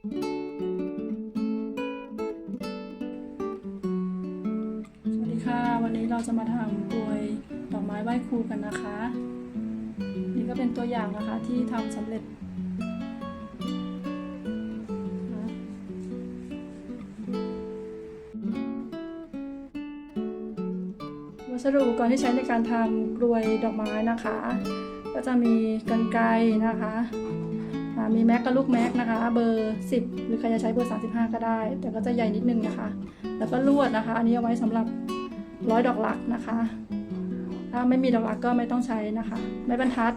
สวัสดีค่ะ วันนี้เราจะมาทำกลวยดอกไม้ไหว้ครูกันนะคะ นี่ก็เป็นตัวอย่างนะคะที่ทำสำเร็จวัสดุอุปกรณ์ที่ใช้ในการทำกลวยดอกไม้นะคะ ก็จะมีกรรไกรนะคะ มีแม็กกับลูกแม็กนะคะ เบอร์ 10 หรือใครจะใช้เบอร์ 35 ก็ได้ แต่ก็จะใหญ่นิดนึงนะคะ แล้วก็ลวดนะคะ อันนี้เอาไว้สำหรับร้อยดอกหลักนะคะ ถ้าไม่มีดอกหลักก็ไม่ต้องใช้นะคะ ไม้บรรทัด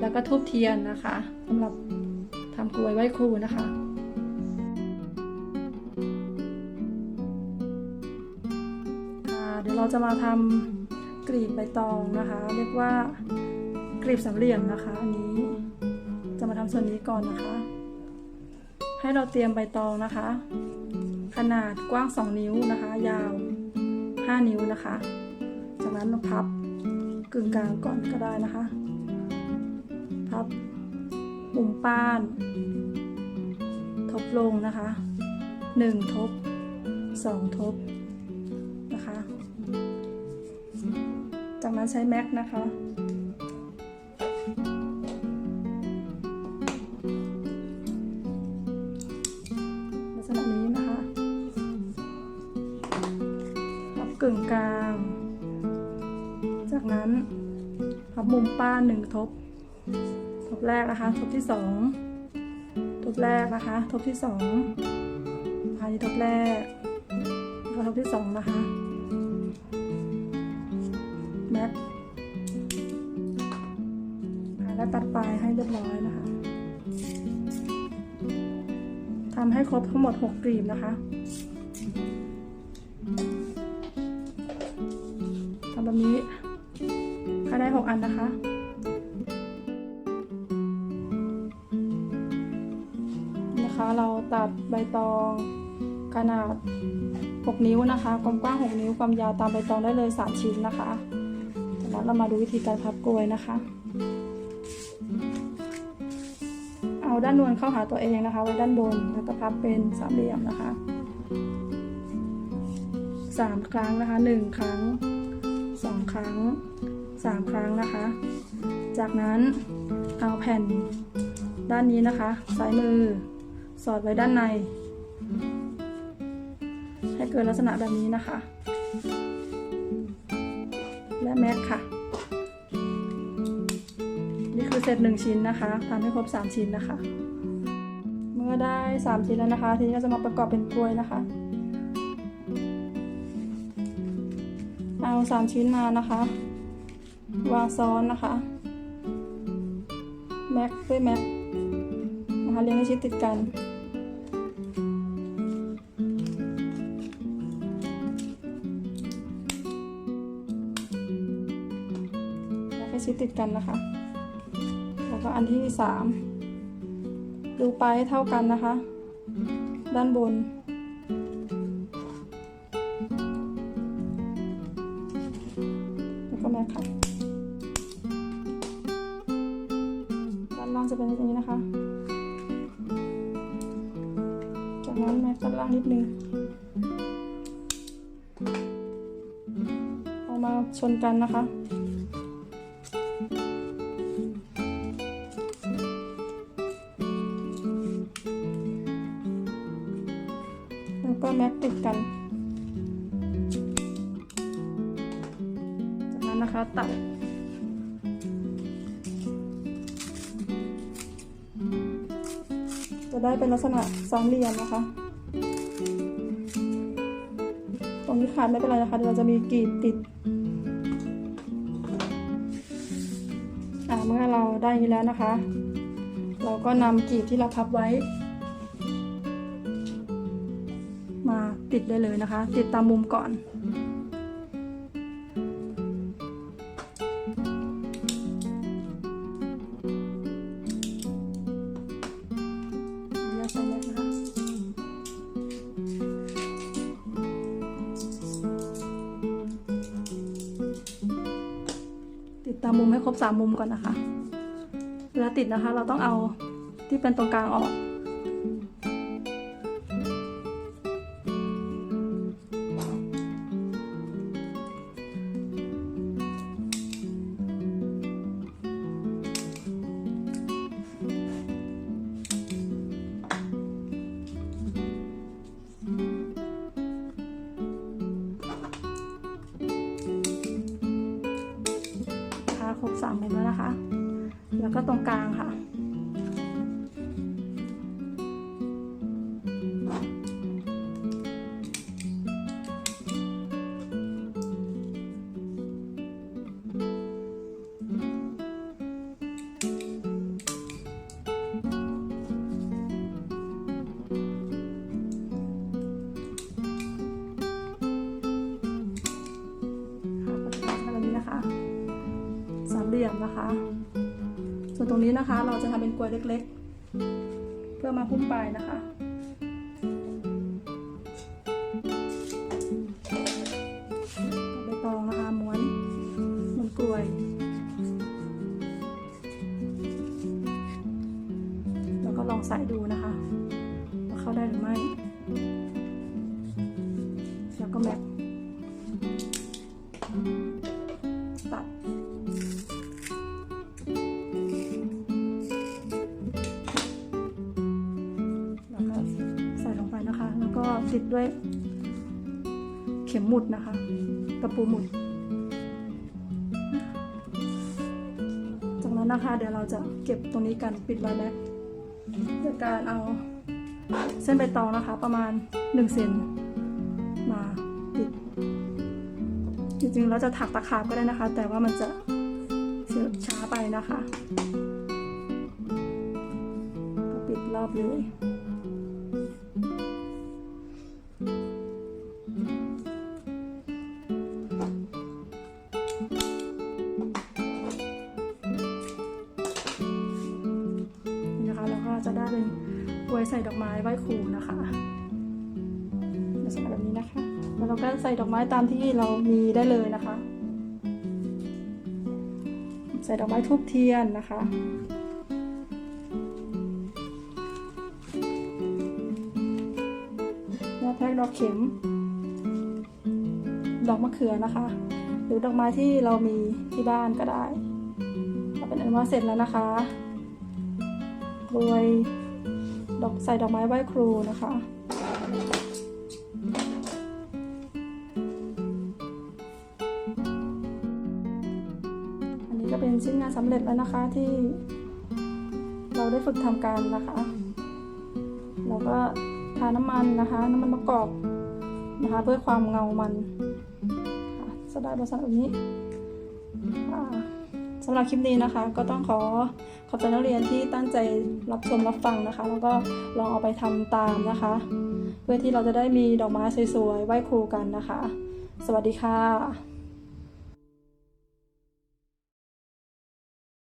แล้วก็ทูบเทียนนะคะสำหรับทำกลวยไหว้ครูนะคะเดี๋ยวเราจะมาทำกลีบใบตองนะคะ เรียกว่ากลีบสามเหลี่ยมนะคะอันนี้ จะมาทำส่วนนี้ก่อนนะคะ ให้เราเตรียมใบตองนะคะ ขนาดกว้าง 2 นิ้วนะคะ ยาว 5 นิ้วนะคะ จากนั้นเราพับกึ่งกลางก่อนก็ได้นะคะ พับมุมป้าน ทบลงนะคะ 1 ทบ 2 ทบนะคะ จากนั้นใช้แม็กนะคะ กึ่งกลาง จากนั้นพับมุมป้านหนึ่งทบ ทบแรกนะคะ ทบที่สองทบแรกนะคะ ทบที่สองอันนี้ทบแรกแล้วทบที่สองนะคะแม็กแล้วตัดปลายให้เรียบร้อยนะคะทำให้ครบทั้งหมด 6กลีบนะคะำแบบนี้ให้ได้ 6 อันนะคะนะคะเราตัดใบตองขนาด 6 นิ้วนะคะความกว้าง 6 นิ้วความยาวตามใบตองได้เลย 3 ชิ้นนะคะจากนั้นเรามาดูวิธีการพับกลวยนะคะ เอาด้านนวลเข้าหาตัวเองนะคะไว้ด้านบนแล้วก็พับเป็นสามเหลี่ยมนะคะสามครั้งนะคะหนึ่งครั้ง ครั้งสามครั้งนะคะ จากนั้นเอาแผ่นด้านนี้นะคะซ้ายมือสอดไว้ด้านใน ให้เกิดลักษณะแบบนี้นะคะ และแม็กค่ะ นี่คือเซตหนึ่งชิ้นนะคะทำให้ครบ 3 ชิ้นนะคะ เมื่อได้ 3 ชิ้นแล้วนะคะ ทีนี้เราจะมาประกอบเป็นกลวยนะคะ เอา3ชิ้นมานะคะ วางซ้อนนะคะ แม็กด้วยแม็กนะคะเรียงให้ชิดติดกันแม็กให้ชิดติดกันนะคะ แล้วก็อันที่สามดูปลายให้เท่ากันนะคะ ด้านบน แล้วก็แม็กค่ะด้านล่างจะเป็นอย่างนี้นะคะ จากนั้นแม็กด้านล่างนิดนึงเอามาชนกันนะคะแล้วก็แม็กติดกัน กนั้นนะคะตัดจะได้เป็นลักษณะสามเหลี่ยมนะคะ ตรงนี้ขาดไม่เป็นไรนะคะเดี๋ยวเราจะมีกรีบติด อ่าเมื่อเราได้นี้แล้วนะคะ เราก็นำกรีบที่เราพับไว้ มาติดได้เลยนะคะ ติดตามมุมก่อน ไปนะคะติดตามมุมให้ครบสามมุมก่อนนะคะ เวลาติดนะคะ เราต้องเอาที่เป็นตรงกลางออก แล้วก็ตรงกลางค่ะค่ะก็จะทำแบบนี้นะคะสามเหลี่ยมนะคะ ส่วนตรงนี้นะคะ เราจะทำเป็นกลวยเล็ก ๆ เพื่อมาพุ่มปลายนะคะใบตองนะคะม้วนม้วนกลวย แล้วก็ลองใส่ดูนะคะว่าเข้าได้หรือไม่ แล้วก็แม็ก ติดด้วย เข็มหมุดนะคะ ตะปูหมุด จากนั้นนะคะ เดี๋ยวเราจะเก็บตรงนี้กันปิดไว้แล้วโดยการเอาเส้นใบตองนะคะ ประมาณ1เซนมาติด จริงๆเราจะถักตะขาบก็ได้นะคะ แต่ว่ามันจะเสียช้าไปนะคะ ก็ปิดรอบเลย จะได้เป็นกลวยใส่ดอกไม้ไหว้ครูนะคะลักษณะแบบนี้นะคะ แล้วเราก็ใส่ดอกไม้ตามที่เรามีได้เลยนะคะ ใส่ดอกไม้ทูบเทียนนะคะหน้าแพ็กดอกเข็ม ดอกมะเขือนะคะ หรือดอกไม้ที่เรามีที่บ้านก็ได้ก็เป็นอันว่าเสร็จแล้วนะคะ กลวย ดอกใส่ดอกไม้ไหว้ครูนะคะ อันนี้ก็เป็นชิ้นงานสำเร็จแล้วนะคะที่เราได้ฝึกทำกันนะคะ เราก็ทาน้ำมันนะคะ น้ำมันมะกอกนะคะ เพื่อความเงามันค่ะสไตล์ลักษณะแบบนี้ำหรับคลิปนี้นะคะ ก็ต้องขอขอบใจนักเรียนที่ตั้งใจรับชมรับฟังนะคะ แล้วก็ลองเอาไปทำตามนะคะ เพื่อที่เราจะได้มีดอกไม้สวยๆไหว้ครูกันนะคะ สวัสดีค่ะ